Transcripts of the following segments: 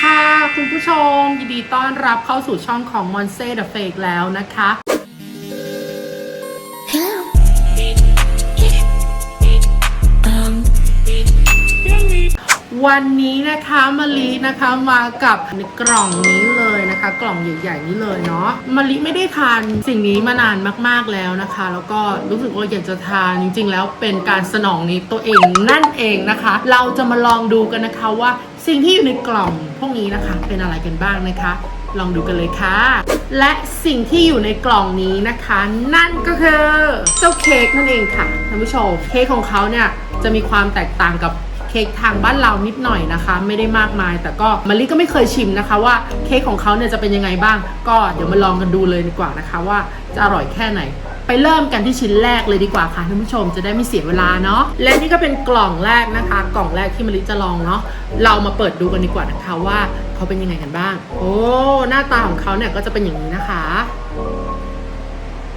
ค่ะ คุณผู้ชมยินดีต้อนรับเข้าสู่ช่องของ m o n s e the Fake แล้วนะคะ วันนี้นะคะมะลินะคะมากับในกล่องนี้เลยนะคะ กล่องใหญ่ ๆ นี้เลยเนาะมะลิไม่ได้ทานสิ่งนี้มานานมากๆแล้วนะคะ แล้วก็รู้สึกว่าอยากจะทานจริง ๆ แล้วเป็นการสนองนี้ตัวเองนั่นเองนะคะ เราจะมาลองดูกันนะคะว่าสิ่งที่อยู่ในกล่องพวกนี้นะคะ เป็นอะไรกันบ้างนะคะลองดูกันเลยค่ะ และสิ่งที่อยู่ในกล่องนี้นะคะ นั่นก็คือเจ้าเค้กนั่นเองค่ะท่านผู้ชมเค้กของเขาเนี่ยจะมีความแตกต่างกับ เค้กทางบ้านเรานิดหน่อยนะคะ ไม่ได้มากมาย แต่ก็มะลิก็ไม่เคยชิมนะคะ ว่าเค้กของเขาเนี่ยจะเป็นยังไงบ้าง ก็เดี๋ยวมาลองกันดูเลยดีกว่านะคะ ว่าจะอร่อยแค่ไหน ไปเริ่มกันที่ชิ้นแรกเลยดีกว่าค่ะท่านผู้ชมจะได้ไม่เสียเวลาเนาะและนี่ก็เป็นกล่องแรกนะคะ กล่องแรกที่มะลิจะลองเนาะเรามาเปิดดูกันดีกว่านะคะว่าเขาเป็นยังไงกันบ้าง โอ้หน้าตาของเขาเนี่ยก็จะเป็นอย่างนี้นะคะ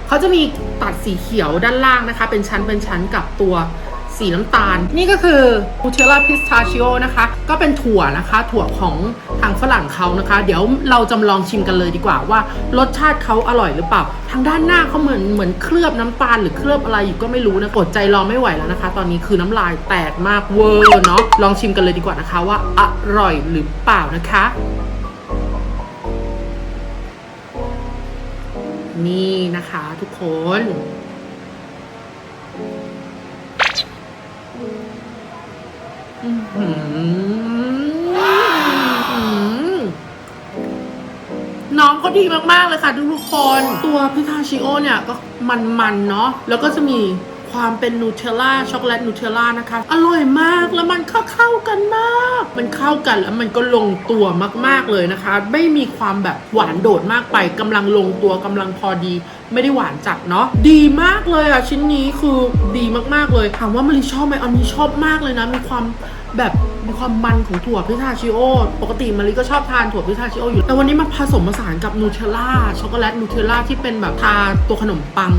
เขาจะมีตัดสีเขียวด้านล่างนะคะ เป็นชั้นเป็นชั้นกับตัว สีน้ำตาล นี่ก็คือ n u t e l l a Pistachio นะคะ ก็เป็นถั่วนะคะ ถั่วของทางฝรั่งเขานะคะ เดี๋ยวเราจะลองชิมกันเลยดีกว่าว่ารสชาติเขาอร่อยหรือเปล่า ทางด้านหน้าเขาเหมือนเหมือนเคลือบน้ำตาลหรือเคลือบอะไรอยู่ก็ไม่รู้นะ กดใจรอไม่ไหวแล้วนะคะ ตอนนี้คือน้ำลายแตกมากเวอร์เนาะ ลองชิมกันเลยดีกว่านะคะว่าอร่อยหรือเปล่านะคะ นี่นะคะทุกคน น้องก็ดีมาก ๆ เลยค่ะทุกๆคน ตัวพิทาชิโอเนี่ยก็มัน ๆ เนาะแล้วก็จะมี ความเป็นนูเทลล่าช็อกโกแลตนูเทลล่านะคะ อร่อยมากแล้วมันเข้าเข้ากันมาก มันเข้ากันแล้วมันก็ลงตัวมาก ๆเลยนะคะ ไม่มีความแบบหวานโดดมากไปกำลังลงตัวกำลังพอดี ไม่ได้หวานจัดเนาะดีมากเลยอะชิ้นนี้คือดีมากๆเลยถามว่ามาริชอบไหมอันนี้ชอบมากเลยนะมีความแบบมีความมันของถั่วพิทาชิโอ ปกติมาริก็ชอบทานถั่วพิทาชิโออยู่ แต่วันนี้มาผสมผสานกับนูเทลล่าช็อกโกแลตนูเทลล่าที่เป็นแบบทาตัวขนมปัง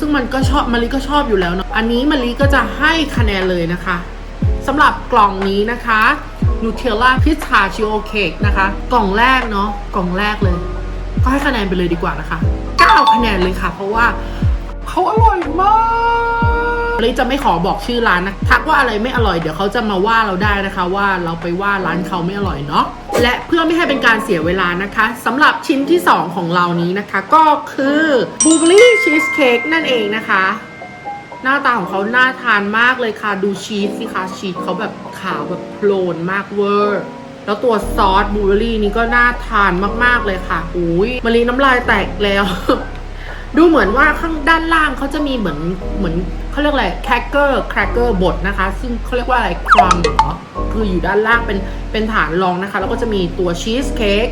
ซึ่งมันก็ชอบมาริก็ชอบอยู่แล้วเนาะอันนี้มาริก็จะให้คะแนนเลยนะคะสำหรับกล่องนี้นะคะนูเทลล่าพิทาชิโอเค้กนะคะ กล่องแรกเนาะกล่องแรกเลย ก็ให้คะแนนไปเลยดีกว่านะคะ 9 คะแนนเลยค่ะ เพราะว่าเขาอร่อยมาก ลยจะไม่ขอบอกชื่อร้านนะ ทักว่าอะไรไม่อร่อยเดี๋ยวเขาจะมาว่าเราได้นะคะว่าเราไปว่าร้านเขาไม่อร่อยเนาะและเพื่อไม่ให้เป็นการเสียเวลานะคะสำหรับชิ้นที่ 2 ของเรานี้นะคะ ก็คือบูเบอรี่ชีสเค้กนั่นเองนะคะ หน้าตาของเขาน่าทานมากเลยค่ะดูชีสสิคะชีสเขาแบบขาวแบบโพลนมากเวอร์แล้วตัวซอสบลูเบอรี่นี่ก็น่าทานมากๆเลยค่ะอุ้ยมะลิน้ำลายแตกแล้ว ดูเหมือนว่าข้างด้านล่างเขาจะมีเหมือนเหมือน เขาเรียกอะไรแครกเกอร์แครกเกอร์บดนะคะ ซึ่งเขาเรียกว่าอะไรครัมเหรอคืออยู่ด้านล่างเป็นเป็นฐานรองนะคะ แล้วก็จะมีตัวชีสเค้ก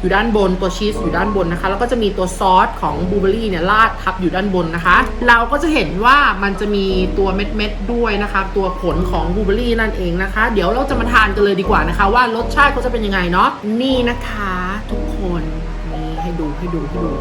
อยู่ด้านบนตัวชีสอยู่ด้านบนนะคะ แล้วก็จะมีตัวซอสของบลูเบอรี่เนี่ยราดทับอยู่ด้านบนนะคะ เราก็จะเห็นว่ามันจะมีตัวเม็ดเม็ดๆด้วยนะคะ ตัวผลของบลูเบอรี่นั่นเองนะคะ เดี๋ยวเราจะมาทานกันเลยดีกว่านะคะ ว่ารสชาติเขาจะเป็นยังไงเนาะนี่นะคะ ทุกคนนี่ให้ดูให้ดูให้ดู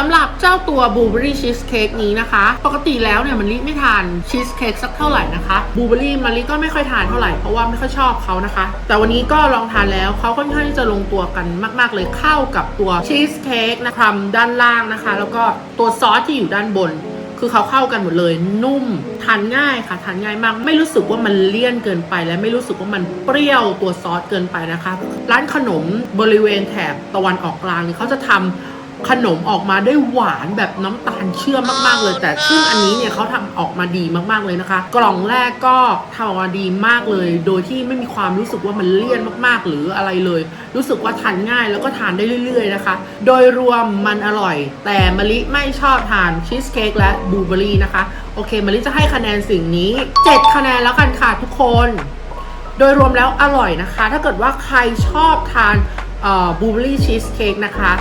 สำหรับเจ้าตัวบลูเบอรี่ชีสเค้กนี้นะคะ ปกติแล้วเนี่ยมันลิไม่ทานชีสเค้กสักเท่าไหร่นะคะบลูเบอรี่มันลิก็ไม่ค่อยทานเท่าไหร่เพราะว่าไม่ค่อยชอบเขานะคะ แต่วันนี้ก็ลองทานแล้วเขาค่อนข้างที่จะลงตัวกันมาก ๆ เลยเข้ากับตัวชีสเค้กนะคะด้านล่างนะคะ แล้วก็ตัวซอสที่อยู่ด้านบนคือเขาเข้ากันหมดเลยนุ่มทานง่ายค่ะทานง่ายมาก ไม่รู้สึกว่ามันเลี่ยนเกินไป และไม่รู้สึกว่ามันเปรี้ยวตัวซอสเกินไปนะคะ ร้านขนมบริเวณแถบตะวันออกกลางเขาจะทำ ขนมออกมาได้หวานแบบน้ำตาลเชื่อมมากๆเลย แต่ซึ่งอันนี้เนี่ยเขาทำออกมาดีมากๆเลยนะคะ กล่องแรกก็ทำออกมาดีมากเลย โดยที่ไม่มีความรู้สึกว่ามันเลี่ยนมากๆ หรืออะไรเลย รู้สึกว่าทานง่ายแล้วก็ทานได้เรื่อย ๆนะคะ โดยรวมมันอร่อย แต่มะลิไม่ชอบทานชีสเค้กและบลูเบอรี่นะคะ โอเคมะลิจะให้คะแนนสิ่งนี้ 7 คะแนนแล้วกันค่ะทุกคน โดยรวมแล้วอร่อยนะคะ ถ้าเกิดว่าใครชอบทาน บลูเบอรี่ชีสเค้กนะคะ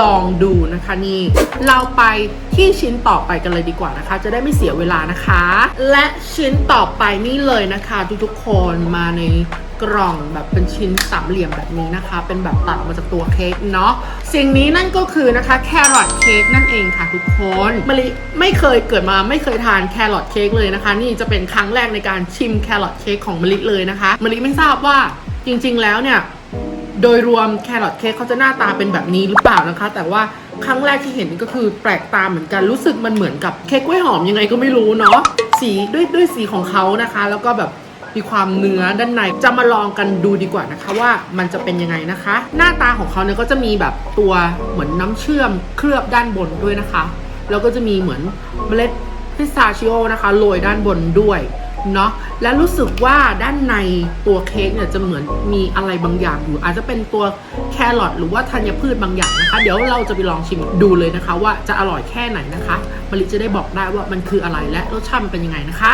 ลองดูนะคะนี่ เราไปที่ชิ้นต่อไปกันเลยดีกว่านะคะ จะได้ไม่เสียเวลานะคะ และชิ้นต่อไปนี่เลยนะคะ ทุกๆคนมาในกล่องแบบเป็นชิ้นสามเหลี่ยมแบบนี้นะคะ เป็นแบบตัดมาจากตัวเค้กเนาะสิ่งนี้นั่นก็คือนะคะแครอทเค้กนั่นเองค่ะทุกคนมะลิไม่เคยเกิดมาไม่เคยทานแครอทเค้กเลยนะคะ นี่จะเป็นครั้งแรกในการชิมแครอทเค้กของมะลิเลยนะคะมะลิไม่ทราบว่าจริง ๆ แล้วเนี่ย โดยรวมแครอทเค้กเขาจะหน้าตาเป็นแบบนี้หรือเปล่านะคะ แต่ว่าครั้งแรกที่เห็นก็คือแปลกตาเหมือนกันรู้สึกมันเหมือนกับเค้กกล้วยหอมยังไงก็ไม่รู้เนาะสีด้วยด้วยสีของเขานะคะ แล้วก็แบบมีความเนื้อด้านในจะมาลองกันดูดีกว่านะคะว่ามันจะเป็นยังไงนะคะ หน้าตาของเขาเนี่ยก็จะมีแบบตัวเหมือนน้ำเชื่อมเคลือบด้านบนด้วยนะคะ แล้วก็จะมีเหมือนเมล็ดพิสตาชิโอนะคะโรยด้านบนด้วย เนาะและรู้สึกว่าด้านในตัวเค้กเนี่ยจะเหมือนมีอะไรบางอย่างอยู่ อาจจะเป็นตัวแครอทหรือว่าธัญพืชบางอย่างนะคะ เดี๋ยวเราจะไปลองชิมดูเลยนะคะ ว่าจะอร่อยแค่ไหนนะคะมะลิจะได้บอกได้ว่ามันคืออะไรและรสชาติมันเป็นยังไงนะคะ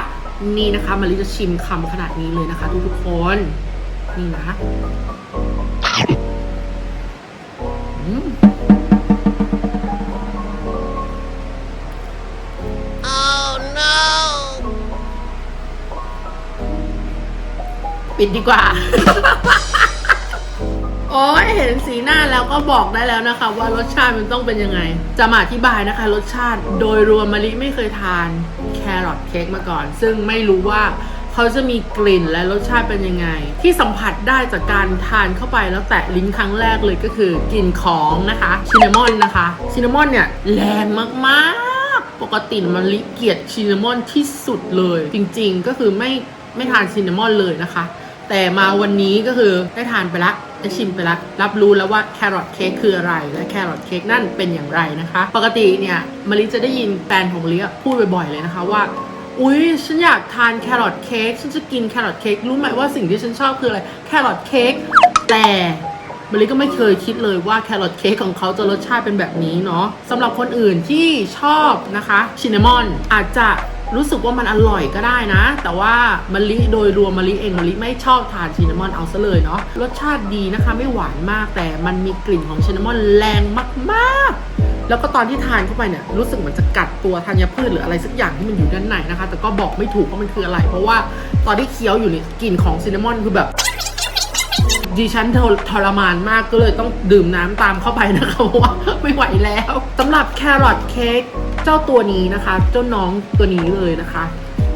นี่นะคะมะลิจะชิมคำขนาดนี้เลยนะคะ ทุกๆคนนี่นะคะอืม ปิดดีกว่า โอ้ยเห็นสีหน้าแล้วก็บอกได้แล้วนะคะ ว่ารสชาติมันต้องเป็นยังไง จะมาอธิบายนะคะ รสชาติโดยรวมมะลิไม่เคยทานแครอทเค้กมาก่อน ซึ่งไม่รู้ว่าเขาจะมีกลิ่นและรสชาติเป็นยังไง ที่สัมผัสได้จากการทานเข้าไปแล้วแตะลิ้นครั้งแรกเลยก็คือกลิ่นของนะคะชินนามอนนะคะชินนามอนเนี่ยแรงมากๆ ปกติมะลิเกลียดชินนามอนที่สุดเลย จริงๆก็คือไม่ไม่ทานชินนามอนเลยนะคะ แต่มาวันนี้ก็คือได้ทานไปละได้ชิมไปละรับรู้แล้วว่าแครอทเค้กคืออะไรและแครอทเค้กนั่นเป็นอย่างไรนะคะ ปกติเนี่ยมะลิจะได้ยินแฟนของมะลิอะพูดบ่อยๆเลยนะคะว่าอุ๊ยฉันอยากทานแครอทเค้กฉันจะกินแครอทเค้กรู้ไหมว่าสิ่งที่ฉันชอบคืออะไรแครอทเค้กแต่มลิก็ไม่เคยคิดเลยว่าแครอทเค้กของเขาจะรสชาติเป็นแบบนี้เนาะสำหรับคนอื่นที่ชอบนะคะชินนามอนอาจจะ รู้สึกว่ามันอร่อยก็ได้นะ แต่ว่ามะลิโดยรวมมะลิเองมะลิไม่ชอบทานชินนามอนเอาซะเลยเนาะรสชาติดีนะคะไม่หวานมากแต่มันมีกลิ่นของชินนามอนแรงมากๆ แล้วก็ตอนที่ทานเข้าไปเนี่ยรู้สึกเหมือนจะกัดตัวธัญพืชหรืออะไรสักอย่างที่มันอยู่ด้านในนะคะ แต่ก็บอกไม่ถูกว่ามันคืออะไร เพราะว่าตอนที่เคี้ยวอยู่เนี่ยกลิ่นของซินนามอนคือแบบดิฉันทรทรมานมากก็เลยต้องดื่มน้ำตามเข้าไปนะคะว่าไม่ไหวแล้วสำหรับแครอทเค้ก จ้าตัวนี้นะคะ เจ้าน้องตัวนี้เลยนะคะ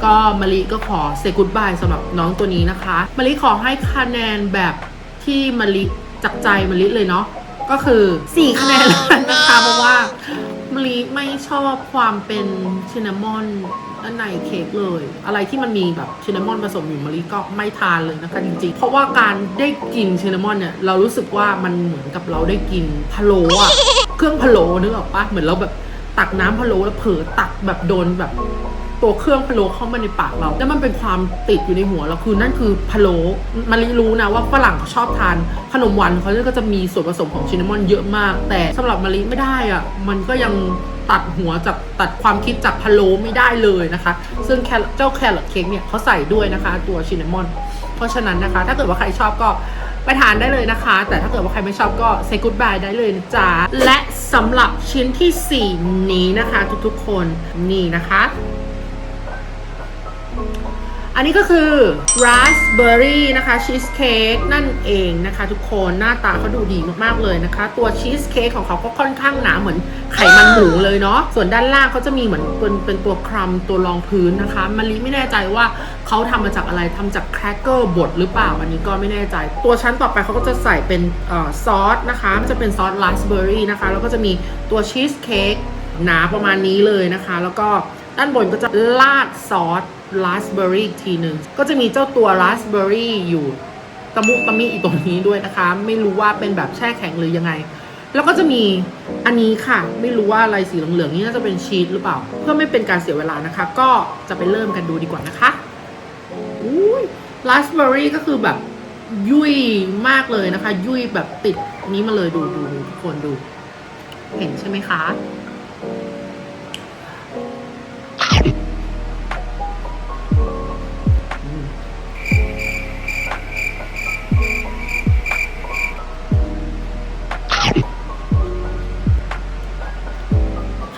ก็มะลิก็ขอเซกุดบายสำหรับน้องตัวนี้นะคะมะลิขอให้คะแนนแบบที่มะลิจากใจมะลิเลยเนาะก็คือ4คะแนนแล้วกันนะคะเพราะว่ามะลิไม่ชอบความเป็นชินนามอนด้านในเค้กเลย อะไรที่มันมีแบบชินนามอนผสมอยู่มะลิก็ไม่ทานเลยนะคะจริงๆ เพราะว่าการได้กินชินนามอนเนี่ยเรารู้สึกว่ามันเหมือนกับเราได้กินพะโล้อะเครื่องพะโล้นึกออกปะเหมือนเราแบบ ตักน้ำพะโล้แล้วเผลอตักแบบโดนแบบตัวเครื่องพะโล้เข้ามาในปากเรา แล้วมันเป็นความติดอยู่ในหัวเราคือนั่นคือพะโล้มาริรู้นะว่าฝรั่งเขาชอบทานขนมหวานเขาก็จะมีส่วนผสมของชินนามอนเยอะมาก แต่สำหรับมาริไม่ได้อะมันก็ยังตัดหัวจากตัดความคิดจากพะโล้ไม่ได้เลยนะคะ ซึ่งแคเจ้าแครอทเค้กเนี่ยเขาใส่ด้วยนะคะ ตัวชินนามอน เพราะฉะนั้นนะคะ ถ้าเกิดว่าใครชอบก็ไปทานได้เลยนะคะ แต่ถ้าเกิดว่าใครไม่ชอบก็ say goodbye ได้เลยนะจ๊ะและ สำหรับชิ้นทีสี่ 4 นี้นะคะทุกๆคนนี่นะคะ อันนี้ก็คือ raspberry นะคะชีสเค้กนั่นเองนะคะทุกคนหน้าตาเขาดูดีมากๆเลยนะคะ ตัวชีสเค้กของเขาก็ค่อนข้างหนาเหมือนไขมันหมูเลยเนาะส่วนด้านล่างเขาจะมีเหมือนเป็นเป็นตัวครัมตัวรองพื้นนะคะมารีไม่แน่ใจว่าเขาทำมาจากอะไรทำจากแครกเกอร์บดหรือเปล่าอันนี้ก็ไม่แน่ใจ ตัวชั้นต่อไปเขาก็จะใส่เป็นซอสนะคะมันจะเป็นซอสราสเบอร์รี่นะคะแล้วก็จะมีตัวชีสเค้กหนาประมาณนี้เลยนะคะ แล้วก็ด้านบนก็จะราดซอส ราสเบอร์รี่อีกทีหนึ่งก็จะมีเจ้าตัวราสเบอร์รี่อยู่ตะมุตะมิอีกตรงนี้ด้วยนะคะ ไม่รู้ว่าเป็นแบบแช่แข็งหรือยังไง แล้วก็จะมีอันนี้ค่ะ ไม่รู้ว่าอะไรสีเหลืองๆนี่น่าจะเป็นชีสหรือเปล่า เพื่อไม่เป็นการเสียเวลานะคะ ก็จะไปเริ่มกันดูดีกว่านะคะอุ้ยราสเบอร์รี่ก็คือแบบยุ่ยมากเลยนะคะ ยุ่ยแบบติดนี้มาเลยดูดูดูทุกคนดู เห็นใช่ไหมคะ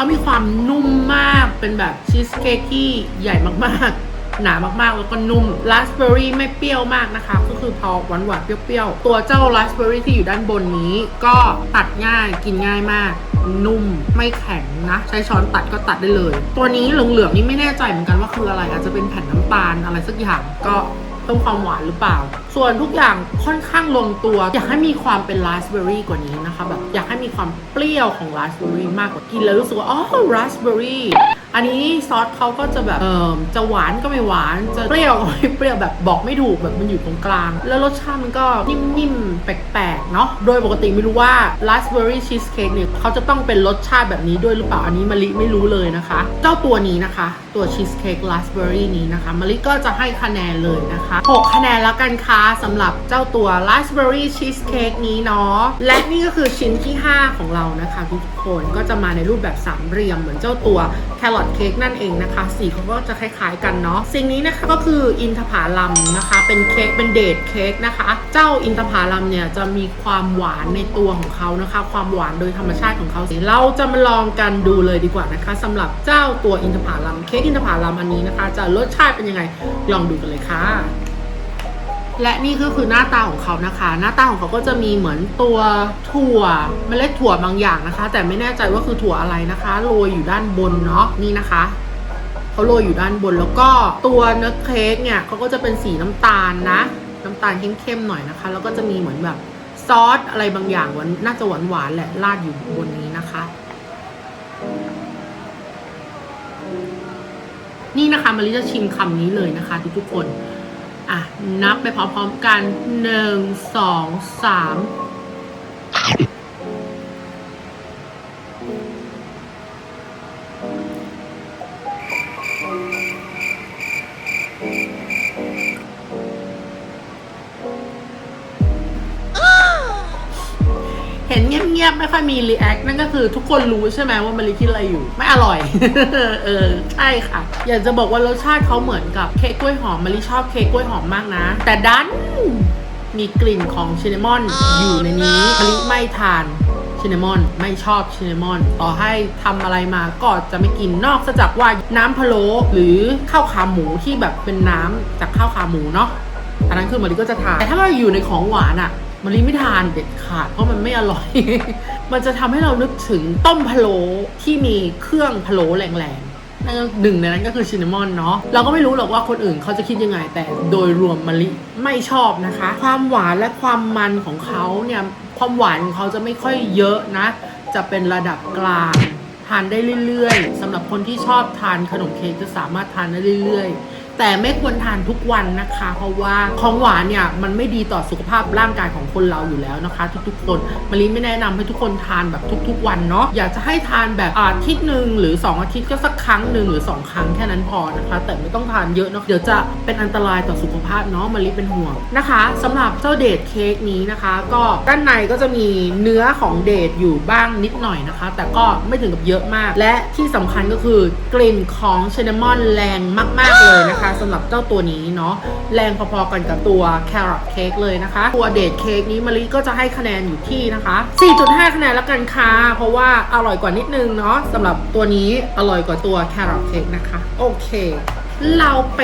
เขามีความนุ่มมาก เป็นแบบชีสเค้กที่ใหญ่มากๆ หนามากๆ แล้วก็นุ่มราสเบอร์รี่ไม่เปรี้ยวมากนะคะ ก็คือพอหวานหวานๆเปรี้ยวๆ ตัวเจ้าราสเบอร์รี่ที่อยู่ด้านบนนี้ ก็ตัดง่ายกินง่ายมาก นุ่มไม่แข็งนะ ใช้ช้อนตัดก็ตัดได้เลย ตัวนี้เหลืองๆนี่ไม่แน่ใจเหมือนกันว่าคืออะไร อาจจะเป็นแผ่นน้ำตาลอะไรสักอย่างก็เพิ่มความหวานหรือเปล่า ส่วนทุกอย่างค่อนข้างลงตัว อยากให้มีความเป็นราสเบอร์รี่กว่านี้นะคะ แบบอยากให้ มีความเปรี้ยวของราสเบอร์รี่มากกว่ากินแล้วรู้สึกว่าอ๋อราสเบอร์รี่อันนี้ซอสเขาก็จะแบบเออจะหวานก็ไม่หวาน จะเปรี้ยวก็ไม่เปรี้ยวแบบบอกไม่ถูกแบบมันอยู่ตรงกลาง แล้วรสชาติมันก็นิ่มๆ แปลกๆ เนาะโดยปกติไม่รู้ว่าราสเบอร์รี่ชีสเค้กเนี่ยเขาจะต้องเป็นรสชาติแบบนี้ด้วยหรือเปล่า อันนี้มะลิไม่รู้เลยนะคะ เจ้าตัวนี้นะคะ ตัวชีสเค้กราสเบอร์รี่นี้นะคะมะลิก็จะให้คะแนนเลยนะคะ 6 คะแนนแล้วกันค่ะสำหรับเจ้าตัวราสเบอร์รี่ชีสเค้กนี้เนาะและนี่ก็คือชิ้นที่5ของเรานะคะทุกคนก็จะมาในรูปแบบสามเหลี่ยมเหมือนเจ้าตัวแครอทเค้กนั่นเองนะคะ สีเขาก็จะคล้ายๆกันเนาะสิ่งนี้นะคะก็คืออินทผลัมนะคะ เป็นเค้กเป็นเดทเค้กนะคะ เจ้าอินทผลัมเนี่ยจะมีความหวานในตัวของเขานะคะ ความหวานโดยธรรมชาติของเขาเราจะมาลองกันดูเลยดีกว่านะคะสำหรับเจ้าตัวอินทผลัมเค้กอินทผลัมอันนี้นะคะ จะรสชาติเป็นยังไงลองดูกันเลยค่ะ และนี่ก็คือหน้าตาของเขานะคะ หน้าตาของเขาก็จะมีเหมือนตัวถั่วเมล็ดถั่วบางอย่างนะคะ แต่ไม่แน่ใจว่าคือถั่วอะไรนะคะโรยอยู่ด้านบนเนาะนี่นะคะเขาโรยอยู่ด้านบนแล้วก็ตัวเนื้อเค้กเนี่ยเขาก็จะเป็นสีน้ำตาลนะ น้ำตาลเข้มๆหน่อยนะคะ แล้วก็จะมีเหมือนแบบซอสอะไรบางอย่างหวานน่าจะหวานหวานๆแหละราดอยู่บนนี้นะคะนี่นะคะมาริจะชิมคำนี้เลยนะคะทุกๆคน อะ นับไปพร้อมๆกัน 1 2 3 ม่ค่อยมีรีแอคนั่นก็คือทุกคนรู้ใช่ไหมว่ามาริคิดอะไรอยู่ ไม่อร่อย เออใช่ค่ะ อยากจะบอกว่ารสชาติเขาเหมือนกับเค้กกล้วยหอมมาริชอบเค้กกล้วยหอมมากนะ แต่ดันมีกลิ่นของชินนามอนอยู่ในนี้มาริไม่ทานชินนามอนไม่ชอบชินนามอน ต่อให้ทำอะไรมาก็จะไม่กินนอกจากว่าน้ำพะโล้หรือข้าวขาหมูที่แบบเป็นน้ำจากข้าวขาหมูเนาะอันนั้นคือมาริก็จะทานแต่ถ้าเราอยู่ในของหวานอะ่ะ มาริไม่ทานเด็ดขาดเพราะมันไม่อร่อย มันจะทำให้เรานึกถึงต้มพะโล้ที่มีเครื่องพะโล้แรงๆนั่นหนึ่งในนั้นก็คือชินนามอนเนาะเราก็ไม่รู้หรอกว่าคนอื่นเขาจะคิดยังไง แต่โดยรวมมาริไม่ชอบนะคะ ความหวานและความมันของเขาเนี่ยความหวานของเขาจะไม่ค่อยเยอะนะ จะเป็นระดับกลางทานได้เรื่อยๆสำหรับคนที่ชอบทานขนมเค้กจะสามารถทานได้เรื่อยๆ แต่ไม่ควรทานทุกวันนะคะ เพราะว่าของหวานเนี่ยมันไม่ดีต่อสุขภาพร่างกายของคนเราอยู่แล้วนะคะ ทุกๆคนมารีไม่แนะนำให้ทุกคนทานแบบทุก ๆ วันเนาะอยากจะให้ทานแบบอาทิตย์หนึ่งหรือ 2 อาทิตย์ก็สักครั้งหนึ่งหรือ 2 ครั้งแค่นั้นพอนะคะ แต่ไม่ต้องทานเยอะเนาะเดี๋ยวจะเป็นอันตรายต่อสุขภาพเนาะมารีเป็นห่วงนะคะสำหรับเจ้าเดทเค้กนี้นะคะ ก็ด้านในก็จะมีเนื้อของเดทอยู่บ้างนิดหน่อยนะคะ แต่ก็ไม่ถึงกับเยอะมาก และที่สำคัญก็คือกลิ่นของชินนามอนแรงมาก ๆเลยนะคะสำหรับเจ้าตัวนี้เนาะแรงพอๆกันกับตัวแครอทเค้กเลยนะคะ ตัวเดทเค้กนี้มาริก็จะให้คะแนนอยู่ที่นะคะ 4.5 คะแนนแล้วกันค่ะ เพราะว่าอร่อยกว่านิดนึงเนาะสำหรับตัวนี้อร่อยกว่าตัวแครอทเค้กนะคะ โอเค เราไป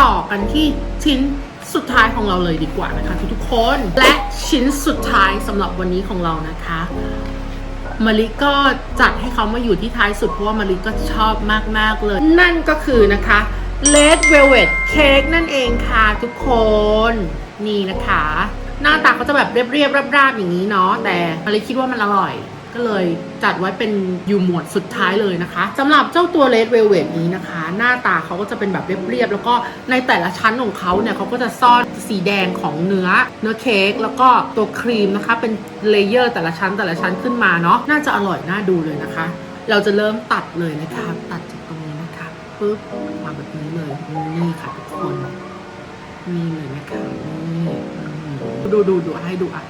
ต่อกันที่ชิ้นสุดท้ายของเราเลยดีกว่านะคะทุกๆคนและชิ้นสุดท้ายสำหรับวันนี้ของเรานะคะมาริก็จัดให้เขามาอยู่ที่ท้ายสุดเพราะว่ามาริก็ชอบมาก ๆ เลย นั่นก็คือนะคะ Red Velvet Cake นั่นเองค่ะทุกคน นี่นะคะ หน้าตาเขาจะแบบเรียบๆราบๆอย่างนี้เนาะแต่มาริคิดว่ามันอร่อยก็เลยจัดไว้เป็นอยู่หมวดสุดท้ายเลยนะคะสำหรับเจ้าตัว Red Velvet นี้นะคะ หน้าตาเขาก็จะเป็นแบบเรียบๆแล้วก็ในแต่ละชั้นของเขาเนี่ยเขาก็จะซ่อนสีแดงของเนื้อ เนื้อเค้กแล้วก็ตัวครีมนะคะ เป็นเลเยอร์แต่ละชั้นแต่ละชั้นขึ้นมาเนาะน่าจะอร่อยน่าดูเลยนะคะ เราจะเริ่มตัดเลยนะคะ ตัดจากตรงนี้นะคะปึ๊บมาแบบนี้ เลยนี่ค่ะทุกคนนี่เลยนะคะนี่ดูดูดูให้ดูอะ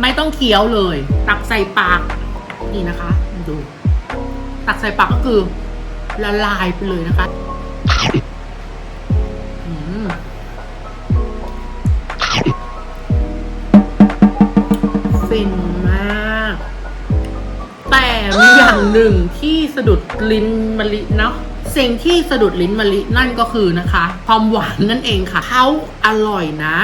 ไม่ต้องเคี้ยวเลย ตักใส่ปาก นี่นะคะ ดู ตักใส่ปากก็คือ ละลายไปเลยนะคะ อืม ฟินมาก แต่มีอย่างหนึ่งที่สะดุดลิ้นมะลิเนาะสิ่งที่สะดุดลิ้นมะลินั่นก็คือนะคะ ความหวานนั่นเองค่ะเขาอร่อยนะ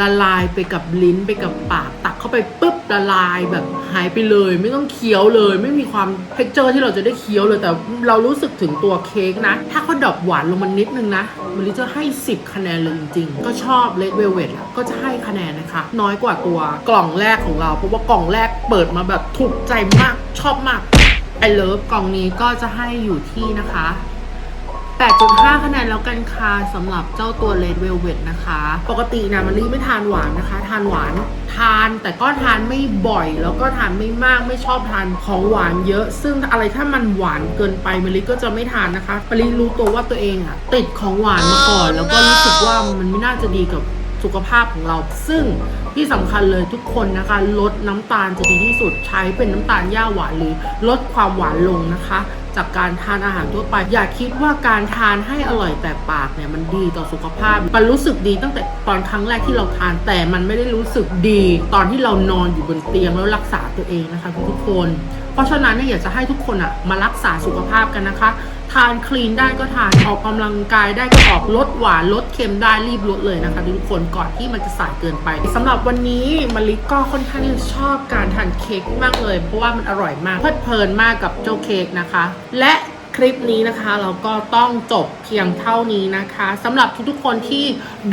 ละลายไปกับลิ้นไปกับปาก ตักเข้าไปปุ๊บละลายแบบหายไปเลย ไม่ต้องเคี้ยวเลย ไม่มีความเท็กเจอร์ที่เราจะได้เคี้ยวเลยแต่เรารู้สึกถึงตัวเค้กนะ ถ้าเขาดรอปหวานลงมานิดนึงนะมะลิจะให้ 10 คะแนนเลยจริงๆ ก็ชอบเลดเวลเวทก็จะให้คะแนนนะคะ น้อยกว่าตัวกล่องแรกของเรา เพราะว่ากล่องแรกเปิดมาแบบถูกใจมากชอบมากไอเลิฟกล่องนี้ก็จะให้อยู่ที่นะคะ 8.5 คะแนนแล้วกันค่ะสำหรับเจ้าตัว Red Velvet นะคะ ปกตินะมะลิไม่ทานหวานนะคะ ทานหวานทานแต่ก็ทานไม่บ่อย แล้วก็ทานไม่มากไม่ชอบทานของหวานเยอะ ซึ่งอะไรถ้ามันหวานเกินไปมะลิก็จะไม่ทานนะคะมะลิรู้ตัวว่าตัวเองอะติดของหวานมาก่อน แล้วก็รู้สึกว่ามันไม่น่าจะดีกับ สุขภาพของเรา ซึ่งที่สำคัญเลยทุกคนนะคะ ลดน้ำตาลจะดีที่สุดใช้เป็นน้ำตาลย่าหวานหรือลดความหวานลงนะคะ จากการทานอาหารทั่วไป อย่าคิดว่าการทานให้อร่อยแต่ปากเนี่ยมันดีต่อสุขภาพ มันรู้สึกดีตั้งแต่ตอนครั้งแรกที่เราทานแต่มันไม่ได้รู้สึกดี ตอนที่เรานอนอยู่บนเตียงแล้วรักษาตัวเองนะคะทุกคน เพราะฉะนั้นเนี่ยอยากจะให้ทุกคนอะมารักษาสุขภาพกันนะคะ ทานคลีนได้ก็ทานออกกำลังกายได้ก็ออกลดหวานลดเค็มได้รีบลดเลยนะคะทุกคนก่อนที่มันจะสายเกินไปสำหรับวันนี้มะลิก็ค่อนข้างที่จะชอบการทานเค้กมากเลย เพราะว่ามันอร่อยมากเพลิดเพลินมากกับเจ้าเค้กนะคะ และคลิปนี้นะคะเราก็ต้องจบเพียงเท่านี้นะคะสำหรับทุกๆคนที่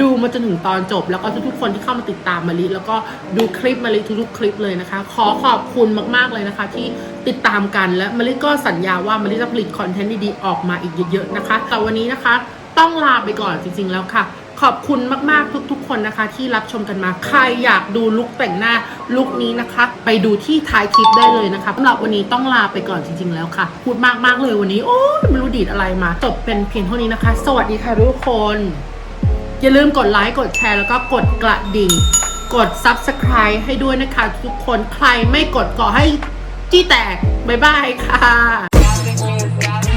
ดูมาจนถึงตอนจบ แล้วก็ทุกๆคนที่เข้ามาติดตามมะลิแล้วก็ดูคลิปมะลิทุกๆคลิปเลยนะคะ ขอขอบคุณมากๆเลยนะคะที่ ติดตามกันและมะลิก็สัญญาว่ามะลิจะผลิตคอนเทนต์ดีๆออกมาอีกเยอะๆนะคะ แต่วันนี้นะคะ ต้องลาไปก่อนจริงๆแล้วค่ะ ขอบคุณมากๆทุกๆ คนนะคะ ที่รับชมกันมา ใครอยากดูลุคแต่งหน้าลุคนี้นะคะ ไปดูที่ท้ายคลิปได้เลยนะคะสำหรับวันนี้ต้องลาไปก่อนจริง ๆ แล้วค่ะ พูดมากๆเลยวันนี้โอ้ยไม่รู้ดีดอะไรมาจบเป็นเพียงเท่านี้นะคะ สวัสดีค่ะทุกคน อย่าลืมกดไลค์กดแชร์แล้วก็กดกระดิ่งกด subscribe ให้ด้วยนะคะ ทุกคนใครไม่กดก็ให้ จี้แตก บ๊ายบายค่ะ